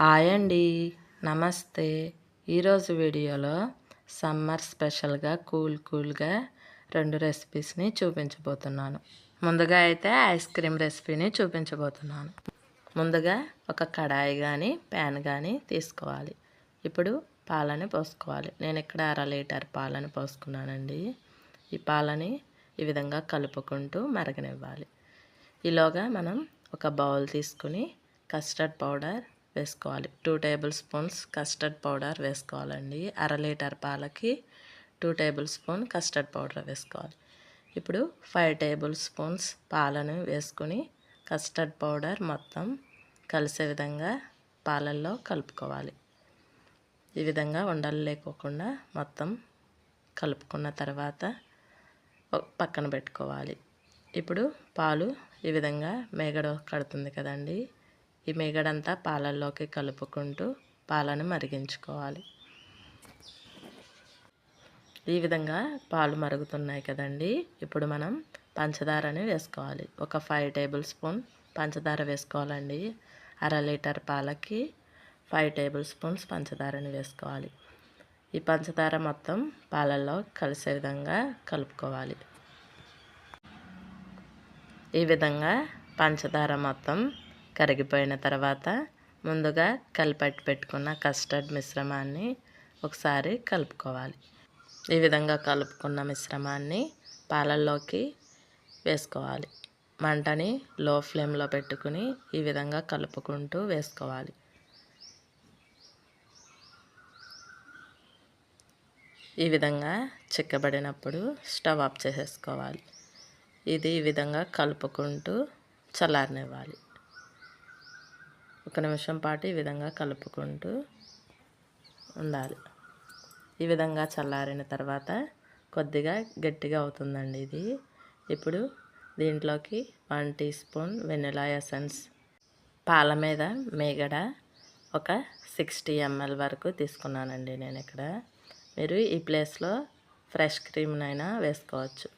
Hi అండి. నమస్తే. ఈరోజు వీడియోలో సమ్మర్ స్పెషల్గా కూల్ కూల్గా రెండు రెసిపీస్ని చూపించబోతున్నాను. ముందుగా అయితే ఐస్ క్రీమ్ రెసిపీని చూపించబోతున్నాను. ముందుగా ఒక కడాయి కానీ ప్యాన్ కానీ తీసుకోవాలి. ఇప్పుడు పాలని పోసుకోవాలి. నేను ఇక్కడ అర లీటర్ పాలని పోసుకున్నానండి. ఈ పాలని ఈ విధంగా కలుపుకుంటూ మరగనివ్వాలి. ఈలోగా మనం ఒక బౌల్ తీసుకుని కస్టర్డ్ పౌడర్ వేసుకోవాలి. Two table spoons custard powder వేసుకోవాలండి. అర లీటర్ పాలకి two table spoon custard powder వేసుకోవాలి. ఇప్పుడు ఫైవ్ టేబుల్ స్పూన్స్ పాలను వేసుకుని కస్టర్డ్ పౌడర్ మొత్తం కలిసే విధంగా పాలల్లో కలుపుకోవాలి. ఈ విధంగా ఉండలు లేకోకుండా మొత్తం కలుపుకున్న తర్వాత పక్కన పెట్టుకోవాలి. ఇప్పుడు పాలు ఈ విధంగా మేగడ కడుతుంది కదండి. ఈ మేగడంతా పాలల్లోకి కలుపుకుంటూ పాలను మరిగించుకోవాలి. ఈ విధంగా పాలు మరుగుతున్నాయి కదండి. ఇప్పుడు మనం పంచదారని వేసుకోవాలి. ఒక ఫైవ్ టేబుల్ స్పూన్ పంచదార వేసుకోవాలండి. అర లీటర్ పాలకి ఫైవ్ టేబుల్ స్పూన్స్ పంచదారని వేసుకోవాలి. ఈ పంచదార మొత్తం పాలల్లో కలిసే విధంగా కలుపుకోవాలి. ఈ విధంగా పంచదార మొత్తం కరిగిపోయిన తర్వాత ముందుగా కలిపెట్టి పెట్టుకున్న కస్టర్డ్ మిశ్రమాన్ని ఒకసారి కలుపుకోవాలి. ఈ విధంగా కలుపుకున్న మిశ్రమాన్ని పాలల్లోకి వేసుకోవాలి. మంటని లో ఫ్లేమ్లో పెట్టుకుని ఈ విధంగా కలుపుకుంటూ వేసుకోవాలి. ఈ విధంగా చిక్కబడినప్పుడు స్టవ్ ఆఫ్ చేసేసుకోవాలి. ఇది ఈ విధంగా కలుపుకుంటూ చల్లారనివ్వాలి. ఒక నిమిషం పాటు ఈ విధంగా కలుపుకుంటూ ఉండాలి. ఈ విధంగా చల్లారిన తర్వాత కొద్దిగా గట్టిగా అవుతుందండి ఇది. ఇప్పుడు దీంట్లోకి one tea spoon vanilla essence పాల మీద మేగడ ఒక సిక్స్టీ ఎంఎల్ వరకు తీసుకున్నానండి నేను ఇక్కడ మీరు ఈ ప్లేస్లో ఫ్రెష్ క్రీమ్నైనా వేసుకోవచ్చు.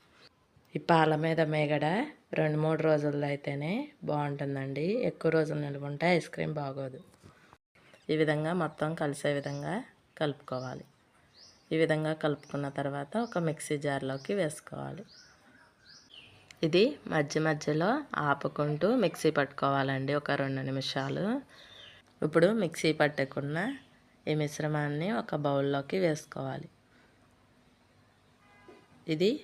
ఈ పాల మీద మేగడ రెండు మూడు రోజుల్లో అయితేనే బాగుంటుందండి. ఎక్కువ రోజులు నిల్వ ఐస్ క్రీమ్ బాగోదు. ఈ విధంగా మొత్తం కలిసే విధంగా కలుపుకోవాలి. ఈ విధంగా కలుపుకున్న తర్వాత ఒక మిక్సీ జార్లోకి వేసుకోవాలి. ఇది మధ్య మధ్యలో ఆపుకుంటూ మిక్సీ పట్టుకోవాలండి ఒక రెండు నిమిషాలు. ఇప్పుడు మిక్సీ పట్టకుండా ఈ మిశ్రమాన్ని ఒక బౌల్లోకి వేసుకోవాలి. ఇది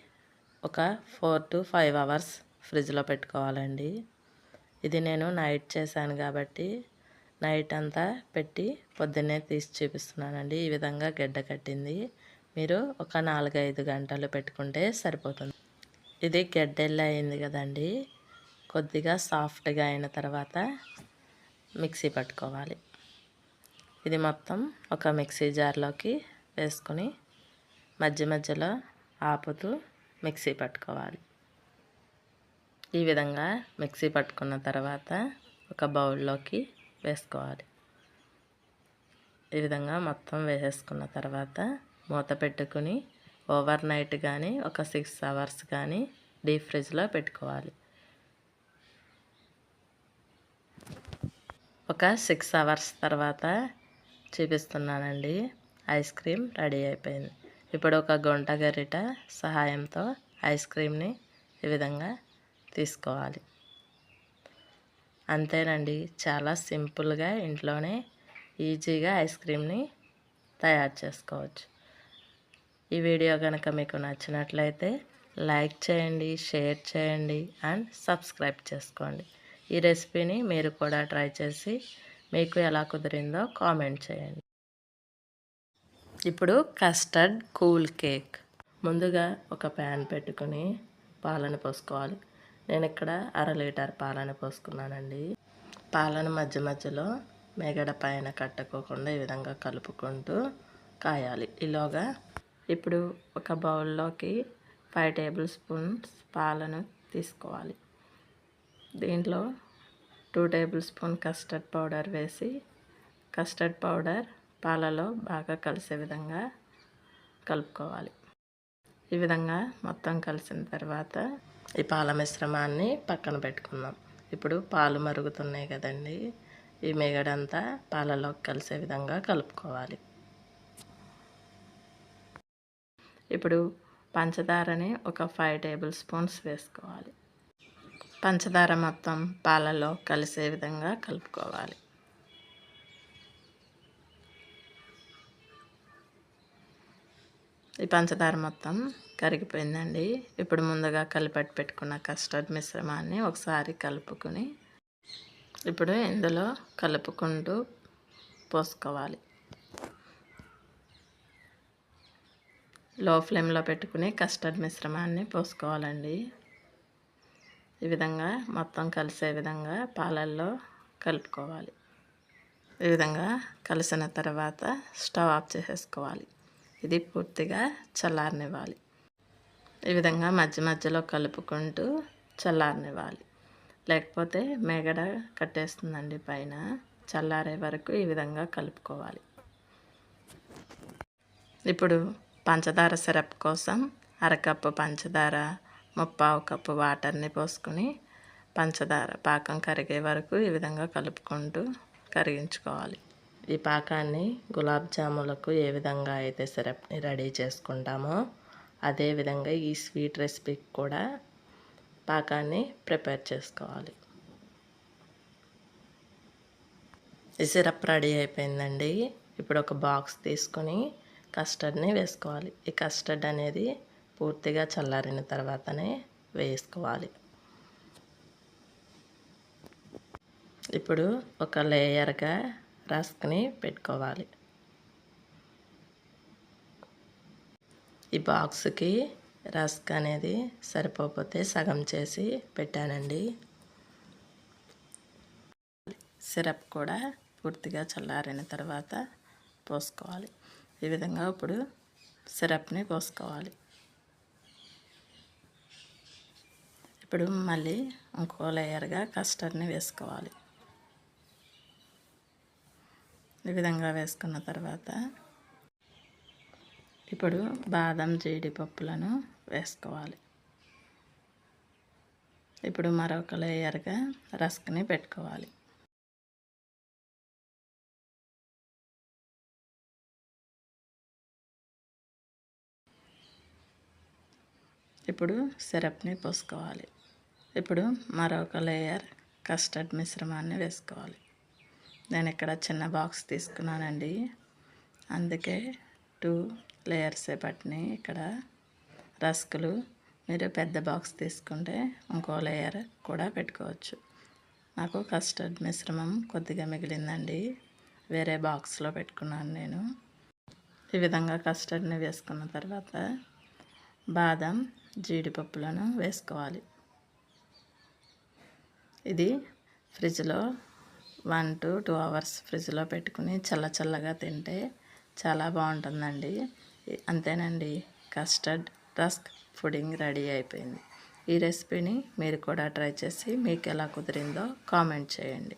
ఒక ఫోర్ టు ఫైవ్ అవర్స్ ఫ్రిడ్జ్లో పెట్టుకోవాలండి. ఇది నేను నైట్ చేశాను కాబట్టి నైట్ అంతా పెట్టి పొద్దున్నే తీసి చూపిస్తున్నానండి. ఈ విధంగా గడ్డ కట్టింది. మీరు ఒక నాలుగైదు గంటలు పెట్టుకుంటే సరిపోతుంది. ఇది గడ్డెల్లి అయింది కదండి. కొద్దిగా సాఫ్ట్గా అయిన తర్వాత మిక్సీ పట్టుకోవాలి. ఇది మొత్తం ఒక మిక్సీ జార్లోకి వేసుకొని మధ్య మధ్యలో ఆపుతూ మిక్సీ పట్టుకోవాలి. ఈ విధంగా మిక్సీ పట్టుకున్న తర్వాత ఒక బౌల్లోకి వేసుకోవాలి. ఈ విధంగా మొత్తం వేసేసుకున్న తర్వాత మూత పెట్టుకుని ఓవర్ నైట్ కానీ ఒక సిక్స్ అవర్స్ కానీ డీప్ ఫ్రిడ్జ్లో పెట్టుకోవాలి. ఒక సిక్స్ అవర్స్ తర్వాత చూపిస్తున్నానండి ఐస్ క్రీమ్ రెడీ అయిపోయింది. ఇప్పుడు ఒక గొంట గరిట సహాయంతో ఐస్ క్రీమ్ని ఈ విధంగా తీసుకోవాలి. అంతేనండి చాలా సింపుల్గా ఇంట్లోనే ఈజీగా ఐస్ క్రీమ్ని తయారు చేసుకోవచ్చు. ఈ వీడియో కనుక మీకు నచ్చినట్లయితే లైక్ చేయండి షేర్ చేయండి అండ్ సబ్స్క్రైబ్ చేసుకోండి. ఈ రెసిపీని మీరు కూడా ట్రై చేసి మీకు ఎలా కుదిరిందో కామెంట్ చేయండి. ఇప్పుడు కస్టర్డ్ కూల్ కేక్. ముందుగా ఒక ప్యాన్ పెట్టుకుని పాలను పోసుకోవాలి. నేను ఇక్కడ అర లీటర్ పాలను పోసుకున్నానండి. పాలను మధ్య మధ్యలో మెగడ పైన కట్టుకోకుండా ఈ విధంగా కలుపుకుంటూ కాయాలి. ఇలాగా ఇప్పుడు ఒక బౌల్లోకి ఫైవ్ టేబుల్ స్పూన్స్ పాలను తీసుకోవాలి. దీంట్లో two table spoon custard powder వేసి కస్టర్డ్ పౌడర్ పాలలో బాగా కలిసే విధంగా కలుపుకోవాలి. ఈ విధంగా మొత్తం కలిసిన తర్వాత ఈ పాల మిశ్రమాన్ని పక్కన పెట్టుకుందాం. ఇప్పుడు పాలు మరుగుతున్నాయి కదండి. ఈ మేగడంతా పాలలోకి కలిసే విధంగా కలుపుకోవాలి. ఇప్పుడు పంచదారని ఒక ఫైవ్ టేబుల్ స్పూన్స్ వేసుకోవాలి. పంచదార మొత్తం పాలలో కలిసే విధంగా కలుపుకోవాలి. ఈ పంచదార మొత్తం కరిగిపోయిందండి. ఇప్పుడు ముందుగా కలిపెట్టి పెట్టుకున్న కస్టర్డ్ మిశ్రమాన్ని ఒకసారి కలుపుకొని ఇప్పుడు ఇందులో కలుపుకుంటూ పోసుకోవాలి. లో ఫ్లేమ్లో పెట్టుకుని కస్టర్డ్ మిశ్రమాన్ని పోసుకోవాలండి. ఈ విధంగా మొత్తం కలిసే విధంగా పాలల్లో కలుపుకోవాలి. ఈ విధంగా కలిసిన తర్వాత స్టవ్ ఆఫ్ చేసేసుకోవాలి. ఇది పూర్తిగా చల్లారనివ్వాలి. ఈ విధంగా మధ్య మధ్యలో కలుపుకుంటూ చల్లారనివ్వాలి. లేకపోతే మేగడ కట్టేస్తుందండి పైన. చల్లారే వరకు ఈ విధంగా కలుపుకోవాలి. ఇప్పుడు పంచదార సిరప్ కోసం అరకప్పు పంచదార ముప్పావు కప్పు వాటర్ని పోసుకొని పంచదార పాకం కరిగే వరకు ఈ విధంగా కలుపుకుంటూ కరిగించుకోవాలి. ఈ పాకాన్ని గులాబ్ జాములకు ఏ విధంగా అయితే సిరప్ని రెడీ చేసుకుంటామో అదేవిధంగా ఈ స్వీట్ రెసిపీకి కూడా పాకాన్ని ప్రిపేర్ చేసుకోవాలి. ఈ సిరప్ రెడీ అయిపోయిందండి. ఇప్పుడు ఒక బాక్స్ తీసుకొని కస్టర్డ్ని వేసుకోవాలి. ఈ కస్టర్డ్ అనేది పూర్తిగా చల్లారిన తర్వాతనే వేసుకోవాలి. ఇప్పుడు ఒక లేయర్గా రస్క్ని పెట్టుకోవాలి. ఈ బాక్స్కి రస్క్ అనేది సరిపోతే సగం చేసి పెట్టానండి. సిరప్ కూడా పూర్తిగా చల్లారిన తర్వాత పోసుకోవాలి. ఈ విధంగా ఇప్పుడు సిరప్ని పోసుకోవాలి. ఇప్పుడు మళ్ళీ ఇంకో లేయర్గా కస్టర్డ్ని వేసుకోవాలి. ఈ విధంగా వేసుకున్న తర్వాత ఇప్పుడు బాదం జీడిపప్పులను వేసుకోవాలి. ఇప్పుడు మరొక లేయర్గా రస్క్ని పెట్టుకోవాలి. ఇప్పుడు సిరప్ని పోసుకోవాలి. ఇప్పుడు మరొక లేయర్ కస్టర్డ్ మిశ్రమాన్ని వేసుకోవాలి. నేను ఇక్కడ చిన్న బాక్స్ తీసుకున్నానండి. అందుకే టూ లేయర్సే పట్టినాయి ఇక్కడ రస్కులు. మీరు పెద్ద బాక్స్ తీసుకుంటే ఇంకో లేయర్ కూడా పెట్టుకోవచ్చు. నాకు కస్టర్డ్ మిశ్రమం కొద్దిగా మిగిలిందండి. వేరే బాక్స్లో పెట్టుకున్నాను నేను. ఈ విధంగా కస్టర్డ్ని వేసుకున్న తర్వాత బాదం జీడిపప్పులను వేసుకోవాలి. ఇది ఫ్రిడ్జ్లో వన్ టు టూ అవర్స్ ఫ్రిడ్జ్లో పెట్టుకుని చల్ల చల్లగా తింటే చాలా బాగుంటుందండి. అంతేనండి కస్టర్డ్ రస్క్ పుడింగ్ రెడీ అయిపోయింది. ఈ రెసిపీని మీరు కూడా ట్రై చేసి మీకు ఎలా కుదిరిందో కామెంట్ చేయండి.